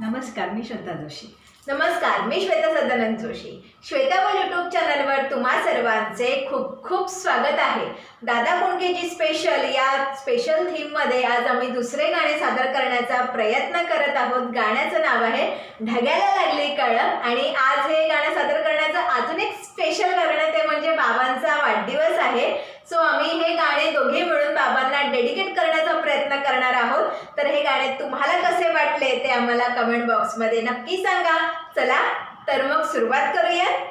नमस्कार मी श्वेता जोशी. नमस्कार मी श्वेता सदानंद जोशी. श्वेताबल यूट्यूब चॅनलवर तुम्हा सर्वांचे खूप खूप स्वागत आहे. दादा कोंडकेजी स्पेशल या स्पेशल थीममध्ये आज आम्ही दुसरे गाणे सादर करण्याचा प्रयत्न करत आहोत. गाण्याचं नाव आहे ढग्याला लागली कळप आणि आज हे गाणं सादर करण्याचं अजून एक स्पेशल कारण ते म्हणजे बाबांचा वाढदिवस आहे. सो आम्ही हे गाणे दोघे मिळून बाबांना डेडिकेट करण्याचा प्रयत्न करणार आहोत. तर हे गाणे तुम्हाला कसे वाटले ते आम्हाला कमेंट बॉक्समध्ये नक्की सांगा. चला तर मग सुरुवात करूयात.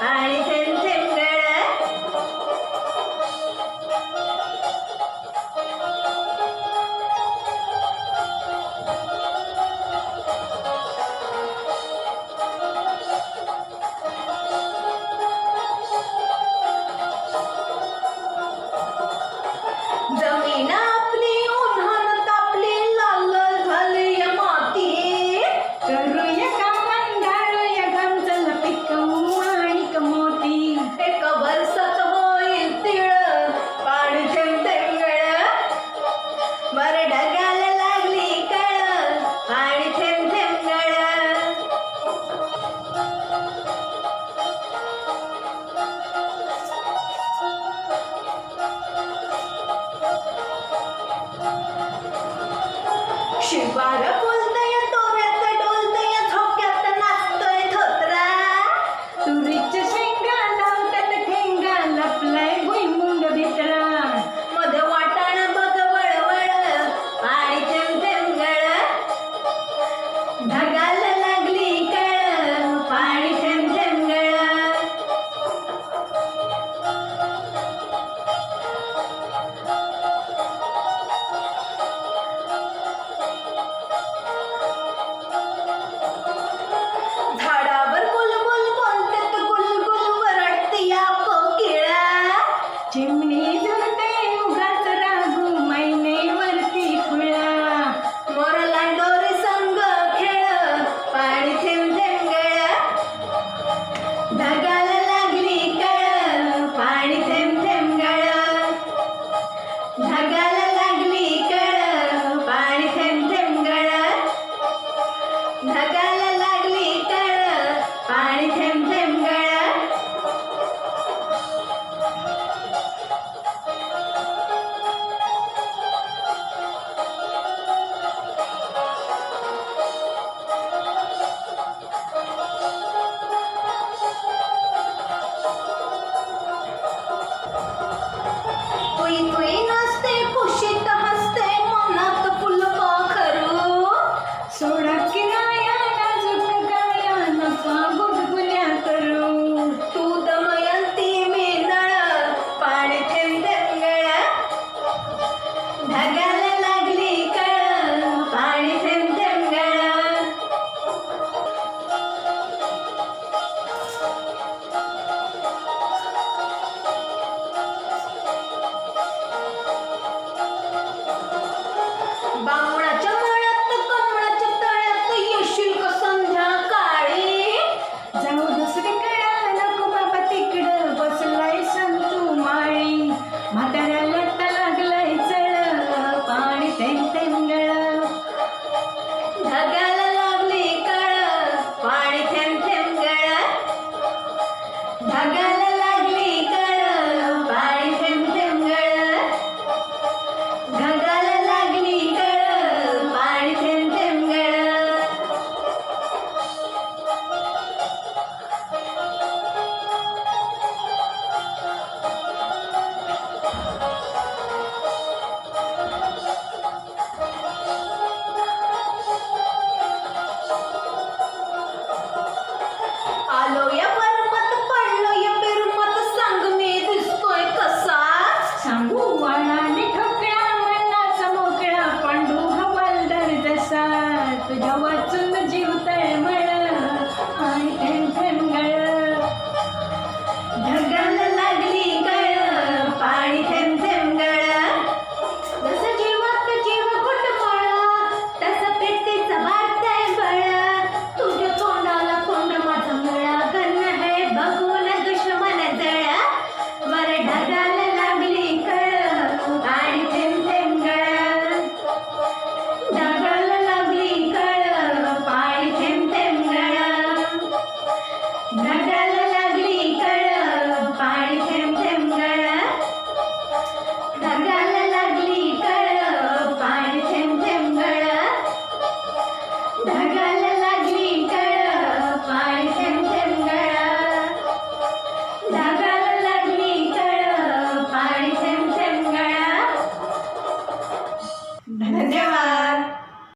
Bye. bound